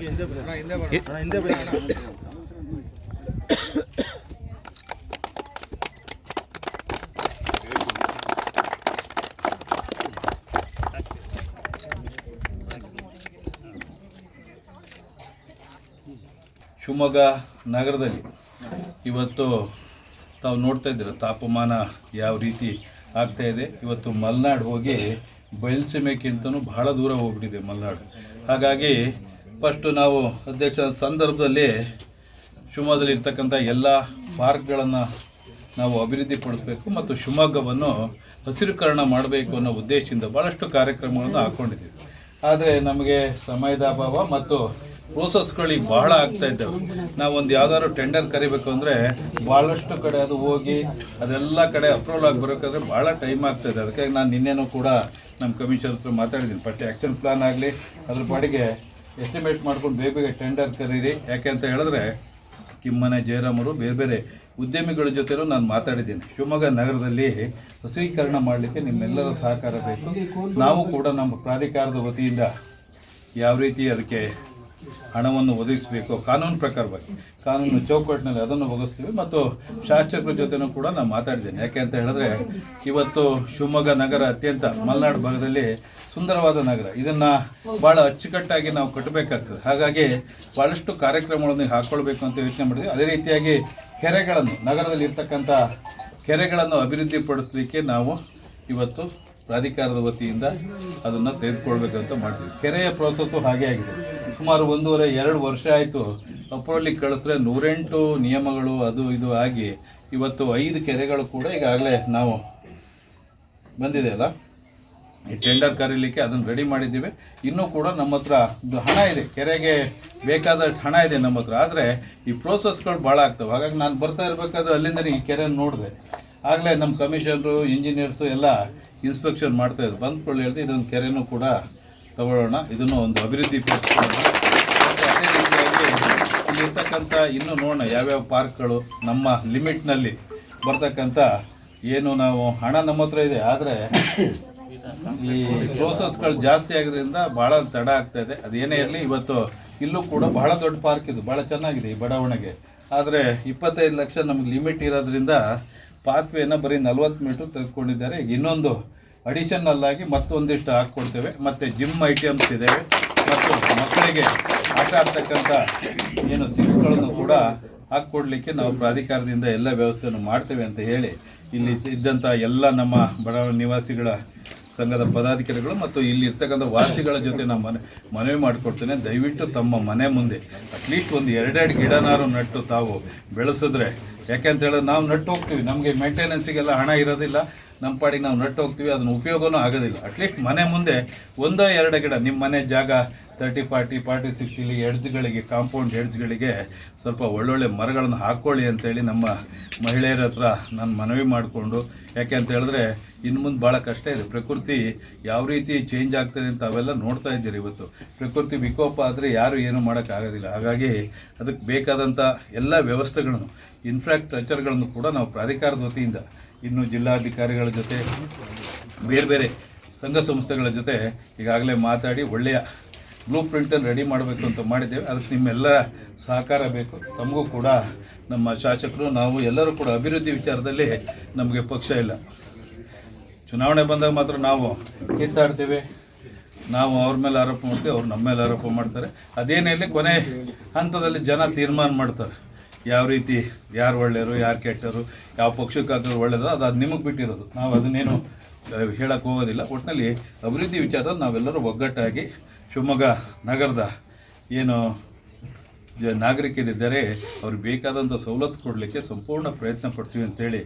ಹಿಂದೆ ಬರೋಣ ಹಿಂದೆ ಬರೋಣ ಶಿವಮೊಗ್ಗ ನಗರದಲ್ಲಿ ಇವತ್ತು ತಾವು ನೋಡ್ತಾ ಇದ್ದೀರ, ತಾಪಮಾನ ಯಾವ ರೀತಿ ಆಗ್ತಾ ಇದೆ. ಇವತ್ತು ಮಲೆನಾಡು ಹೋಗಿ ಬಯಲುಸೀಮೆಕ್ಕಿಂತನೂ ಬಹಳ ದೂರ ಹೋಗ್ಬಿಟ್ಟಿದೆ ಮಲೆನಾಡು. ಹಾಗಾಗಿ ಫಸ್ಟು ನಾವು ಅಧ್ಯಕ್ಷ ಸಂದರ್ಭದಲ್ಲಿ ಶಿವಮೊಗ್ಗದಲ್ಲಿ ಇರ್ತಕ್ಕಂಥ ಎಲ್ಲ ಪಾರ್ಕ್ಗಳನ್ನು ನಾವು ಅಭಿವೃದ್ಧಿಪಡಿಸಬೇಕು ಮತ್ತು ಶಿವಮೊಗ್ಗವನ್ನು ಹಸಿರುಕರಣ ಮಾಡಬೇಕು ಅನ್ನೋ ಉದ್ದೇಶದಿಂದ ಭಾಳಷ್ಟು ಕಾರ್ಯಕ್ರಮಗಳನ್ನು ಹಾಕ್ಕೊಂಡಿದ್ದೀವಿ ಆದರೆ ನಮಗೆ ಸಮಯದ ಅಭಾವ ಮತ್ತು ಪ್ರೋಸೆಸ್ಗಳಿಗೆ ಬಹಳ ಆಗ್ತಾ ಇದ್ದಾವೆ. ನಾವೊಂದು ಯಾವ್ದಾದ್ರು ಟೆಂಡರ್ ಕರಿಬೇಕು ಅಂದರೆ ಭಾಳಷ್ಟು ಕಡೆ ಅದು ಹೋಗಿ ಅದೆಲ್ಲ ಕಡೆ ಅಪ್ರೂವಲ್ ಆಗಿ ಬರೋಕ್ಕಾದ್ರೆ ಭಾಳ ಟೈಮ್ ಆಗ್ತಾಯಿದೆ ಅದಕ್ಕಾಗಿ ಅದಕ್ಕೆ ನಾನು ನಿನ್ನೆನೂ ಕೂಡ ನಮ್ಮ ಕಮಿಷನರ್ ಹತ್ರ ಮಾತಾಡಿದ್ದೀನಿ. ಬಟ್ ಆ್ಯಕ್ಷನ್ ಪ್ಲಾನ್ ಆಗಲಿ, ಅದ್ರ ಬಾಡಿಗೆ ಎಸ್ಟಿಮೇಟ್ ಮಾಡ್ಕೊಂಡು ಬೇಗ ಬೇಗ ಟೆಂಡರ್ ಕರೀರಿ. ಯಾಕೆ ಅಂತ ಹೇಳಿದ್ರೆ ಕಿಮ್ಮನೆ, ಜಯರಾಮರು ಬೇರೆ ಬೇರೆ ಉದ್ಯಮಿಗಳ ಜೊತೆನೂ ನಾನು ಮಾತಾಡಿದ್ದೀನಿ. ಶಿವಮೊಗ್ಗ ನಗರದಲ್ಲಿ ಹಸುವೀಕರಣ ಮಾಡಲಿಕ್ಕೆ ನಿಮ್ಮೆಲ್ಲರ ಸಹಕಾರ ಬೇಕು. ನಾವು ಕೂಡ ನಮ್ಮ ಪ್ರಾಧಿಕಾರದ ವತಿಯಿಂದ ಯಾವ ರೀತಿ ಅದಕ್ಕೆ ಹಣವನ್ನು ಒದಗಿಸಬೇಕು ಕಾನೂನು ಪ್ರಕಾರವಾಗಿ. ಕಾನೂನು ಚೌಕಟ್ಟಿನಲ್ಲಿ ಅದನ್ನು ಒದಗಿಸ್ತೀವಿ ಮತ್ತು ಶಾಸಕರ ಜೊತೆನೂ ಕೂಡ ನಾನು ಮಾತಾಡಿದ್ದೇನೆ. ಯಾಕೆ ಅಂತ ಹೇಳಿದ್ರೆ, ಇವತ್ತು ಶಿವಮೊಗ್ಗ ನಗರ ಅತ್ಯಂತ ಮಲೆನಾಡು ಭಾಗದಲ್ಲಿ ಸುಂದರವಾದ ನಗರ. ಇದನ್ನು ಭಾಳ ಅಚ್ಚುಕಟ್ಟಾಗಿ ನಾವು ಕಟ್ಟಬೇಕಾಗ್ತದೆ. ಹಾಗಾಗಿ ಭಾಳಷ್ಟು ಕಾರ್ಯಕ್ರಮಗಳನ್ನು ಹಾಕ್ಕೊಳ್ಬೇಕು ಅಂತ ಯೋಚನೆ ಮಾಡಿದ್ವಿ. ಅದೇ ರೀತಿಯಾಗಿ ಕೆರೆಗಳನ್ನು, ನಗರದಲ್ಲಿ ಇರ್ತಕ್ಕಂಥ ಕೆರೆಗಳನ್ನು ಅಭಿವೃದ್ಧಿಪಡಿಸಲಿಕ್ಕೆ ನಾವು ಇವತ್ತು ಪ್ರಾಧಿಕಾರದ ವತಿಯಿಂದ ಅದನ್ನು ತೆಗೆದುಕೊಳ್ಬೇಕಂತ ಮಾಡ್ತೀವಿ. ಕೆರೆಯ ಪ್ರೋಸೆಸ್ಸು ಹಾಗೆ ಆಗಿದೆ. ಸುಮಾರು ಒಂದೂವರೆ, ಎರಡು ವರ್ಷ ಆಯಿತು. ಅಪ್ರೋಲಿಗೆ ಕಳಿಸಿದ್ರೆ ನೂರೆಂಟು ನಿಯಮಗಳು ಅದು ಇದು ಆಗಿ ಇವತ್ತು ಐದು ಕೆರೆಗಳು ಕೂಡ ಈಗಾಗಲೇ ನಾವು ಬಂದಿದೆ ಅಲ್ಲ? ಈ ಟೆಂಡರ್ ಕರೀಲಿಕ್ಕೆ ಅದನ್ನು ರೆಡಿ ಮಾಡಿದ್ದೀವಿ. ಇನ್ನೂ ಕೂಡ ನಮ್ಮ ಹತ್ರ ಹಣ ಇದೆ. ಕೆರೆಗೆ ಬೇಕಾದಷ್ಟು ಹಣ ಇದೆ ನಮ್ಮ ಹತ್ರ. ಆದರೆ ಈ ಪ್ರೋಸೆಸ್ಗಳು ಭಾಳ ಆಗ್ತವೆ. ಹಾಗಾಗಿ ನಾನು ಬರ್ತಾ ಇರಬೇಕಾದ್ರೆ ಅಲ್ಲಿಂದ ಈ ಕೆರೆ ನೋಡಿದೆ. ಆಗಲೇ ನಮ್ಮ ಕಮಿಷನರು ಇಂಜಿನಿಯರ್ಸು ಎಲ್ಲ ಇನ್ಸ್ಪೆಕ್ಷನ್ ಮಾಡ್ತಾ ಇದ್ರು. ಬಂದ್ಕೊಳ್ಳಿ ಹೇಳ್ದೆ ಇದೊಂದು ಕೆರೆನೂ ಕೂಡ ತಗೊಳ್ಳೋಣ. ಇದನ್ನು ಒಂದು ಅಭಿವೃದ್ಧಿ ಪಡಿಸ್ಕೊಳ್ಳೋಣ ಮತ್ತು ಅದೇ ರೀತಿಯಾಗಿ ಇಲ್ಲಿರ್ತಕ್ಕಂಥ ಇನ್ನೂ ನೋಡೋಣ ಯಾವ್ಯಾವ ಪಾರ್ಕ್ಗಳು ನಮ್ಮ ಲಿಮಿಟ್ನಲ್ಲಿ ಬರ್ತಕ್ಕಂಥ ಏನು ನಾವು ಹಣ ನಮ್ಮ ಹತ್ರ ಇದೆ, ಆದರೆ ಈ ಪ್ರೋಸೆಸ್ಗಳು ಜಾಸ್ತಿ ಆಗೋದ್ರಿಂದ ಭಾಳ ತಡ ಆಗ್ತಾ ಇದೆ. ಅದೇನೇ ಇರಲಿ, ಇವತ್ತು ಇಲ್ಲೂ ಕೂಡ ಬಹಳ ದೊಡ್ಡ ಪಾರ್ಕ್ ಇದು ಭಾಳ ಚೆನ್ನಾಗಿದೆ ಈ ಬಡಾವಣೆಗೆ. ಆದರೆ ಇಪ್ಪತ್ತೈದು ಲಕ್ಷ ನಮಗೆ ಲಿಮಿಟ್ ಇರೋದ್ರಿಂದ ಪಾತ್ವೇನ ಬರೀ ನಲ್ವತ್ತು ಮೀಟ್ರ್ ತೆಗೆದುಕೊಂಡಿದ್ದಾರೆ. ಇನ್ನೊಂದು ಅಡಿಷನಲ್ ಆಗಿ ಮತ್ತೊಂದಿಷ್ಟು ಹಾಕ್ಕೊಡ್ತೇವೆ. ಮತ್ತು ಜಿಮ್ ಐಟಮ್ಸ್ ಇದ್ದಾವೆ ಮತ್ತು ಮಕ್ಕಳಿಗೆ ಆಟ ಆಡ್ತಕ್ಕಂಥ ಏನು ಥಿಂಗ್ಸ್ಗಳನ್ನು ಕೂಡ ಹಾಕ್ಕೊಡ್ಲಿಕ್ಕೆ ನಾವು ಪ್ರಾಧಿಕಾರದಿಂದ ಎಲ್ಲ ವ್ಯವಸ್ಥೆಯನ್ನು ಮಾಡ್ತೇವೆ ಅಂತ ಹೇಳಿ ಇಲ್ಲಿ ಇದ್ದಂಥ ಎಲ್ಲ ನಮ್ಮ ಬಡಾವಣೆ ನಿವಾಸಿಗಳ ಸಂಘದ ಪದಾಧಿಕಾರಿಗಳು ಮತ್ತು ಇಲ್ಲಿ ಇರ್ತಕ್ಕಂಥ ವಾಸಿಗಳ ಜೊತೆ ನಾನು ಮನೆ, ಮನವಿ ಮಾಡಿಕೊಡ್ತೇನೆ. ದಯವಿಟ್ಟು ತಮ್ಮ ಮನೆ ಮುಂದೆ ಅಟ್ಲೀಸ್ಟ್ ಒಂದು ಎರಡೆರಡು ಗಿಡನಾರು ನಟ್ಟು ತಾವು ಬೆಳೆಸಿದ್ರೆ. ಯಾಕೆ ಅಂತ ಹೇಳಿದ್ರೆ ನಾವು ನಟ್ಟು ಹೋಗ್ತೀವಿ. ನಮಗೆ ಮೇಂಟೆನೆನ್ಸಿಗೆಲ್ಲ ಹಣ ಇರೋದಿಲ್ಲ. ನಮ್ಮ ಪಾಡಿಗೆ ನಾವು ನಟ್ಟು ಹೋಗ್ತೀವಿ, ಅದನ್ನು ಉಪಯೋಗನೂ ಆಗೋದಿಲ್ಲ. ಅಟ್ಲೀಸ್ಟ್ ಮನೆ ಮುಂದೆ ಒಂದೋ ಎರಡು ಗಿಡ, ನಿಮ್ಮ ಮನೆ ಜಾಗ ತರ್ಟಿ ಫಾರ್ಟಿ ಫಾರ್ಟಿ ಸಿಕ್ಸ್ಟಿಲಿ ಎಡ್ಜ್ಗಳಿಗೆ ಕಾಂಪೌಂಡ್ ಎಡ್ಜ್ಗಳಿಗೆ ಸ್ವಲ್ಪ ಒಳ್ಳೊಳ್ಳೆ ಮರಗಳನ್ನು ಹಾಕ್ಕೊಳ್ಳಿ ಅಂತೇಳಿ ನಮ್ಮ ಮಹಿಳೆಯರ ಹತ್ರ ನಾನು ಮನವಿ ಮಾಡಿಕೊಂಡು, ಯಾಕೆ ಅಂತ ಹೇಳಿದ್ರೆ ಇನ್ನು ಮುಂದೆ ಭಾಳ ಕಷ್ಟ ಇದೆ. ಪ್ರಕೃತಿ ಯಾವ ರೀತಿ ಚೇಂಜ್ ಆಗ್ತದೆ ಅಂತ ಅವೆಲ್ಲ ನೋಡ್ತಾ ಇದ್ದೀರಿ ಇವತ್ತು. ಪ್ರಕೃತಿ ವಿಕೋಪ ಆದರೆ ಯಾರು ಏನು ಮಾಡೋಕ್ಕಾಗೋದಿಲ್ಲ ಹಾಗಾಗಿ ಅದಕ್ಕೆ ಬೇಕಾದಂಥ ಎಲ್ಲ ವ್ಯವಸ್ಥೆಗಳನ್ನು ಇನ್ಫ್ರಾಸ್ಟ್ರಕ್ಚರ್ಗಳನ್ನು ಕೂಡ ನಾವು ಪ್ರಾಧಿಕಾರದ ವತಿಯಿಂದ ಇನ್ನು ಜಿಲ್ಲಾಧಿಕಾರಿಗಳ ಜೊತೆ, ಬೇರೆ ಬೇರೆ ಸಂಘ ಸಂಸ್ಥೆಗಳ ಜೊತೆ ಈಗಾಗಲೇ ಮಾತಾಡಿ ಒಳ್ಳೆಯ ಬ್ಲೂ ಪ್ರಿಂಟನ್ನು ರೆಡಿ ಮಾಡಬೇಕು ಅಂತ ಮಾಡಿದ್ದೇವೆ. ಅದಕ್ಕೆ ನಿಮ್ಮೆಲ್ಲ ಸಹಕಾರ ಬೇಕು. ತಮಗೂ ಕೂಡ ನಮ್ಮ ಶಾಸಕರು, ನಾವು ಎಲ್ಲರೂ ಕೂಡ ಅಭಿವೃದ್ಧಿ ವಿಚಾರದಲ್ಲಿ ನಮಗೆ ಪಕ್ಷ ಇಲ್ಲ. ಚುನಾವಣೆ ಬಂದಾಗ ಮಾತ್ರ ನಾವು ಕಿತ್ತಾಡ್ತೇವೆ ನಾವು ಅವ್ರ ಮೇಲೆ ಆರೋಪ ಮಾಡ್ತೀವಿ, ಅವ್ರು ನಮ್ಮ ಮೇಲೆ ಆರೋಪ ಮಾಡ್ತಾರೆ. ಅದೇನೇ ಕೊನೆ ಹಂತದಲ್ಲಿ ಜನ ತೀರ್ಮಾನ ಮಾಡ್ತಾರೆ. ಯಾವ ರೀತಿ, ಯಾರು ಒಳ್ಳೆಯರು, ಯಾರು ಕೆಟ್ಟರು, ಯಾವ ಪಕ್ಷಕ್ಕಾದರೂ ಒಳ್ಳೆಯದು ಅದು ಅದು ನಿಮಗೆ ಬಿಟ್ಟಿರೋದು. ನಾವು ಅದನ್ನೇನು ಹೇಳಕ್ಕೆ ಹೋಗೋದಿಲ್ಲ. ಒಟ್ಟಿನಲ್ಲಿ ಅಭಿವೃದ್ಧಿ ವಿಚಾರದಲ್ಲಿ ನಾವೆಲ್ಲರೂ ಒಗ್ಗಟ್ಟಾಗಿ ಶಿವಮೊಗ್ಗ ನಗರದ ಏನು ನಾಗರಿಕರಿದ್ದಾರೆ ಅವ್ರಿಗೆ ಬೇಕಾದಂಥ ಸವಲತ್ತು ಕೊಡಲಿಕ್ಕೆ ಸಂಪೂರ್ಣ ಪ್ರಯತ್ನ ಪಡ್ತೀವಿ ಅಂತೇಳಿ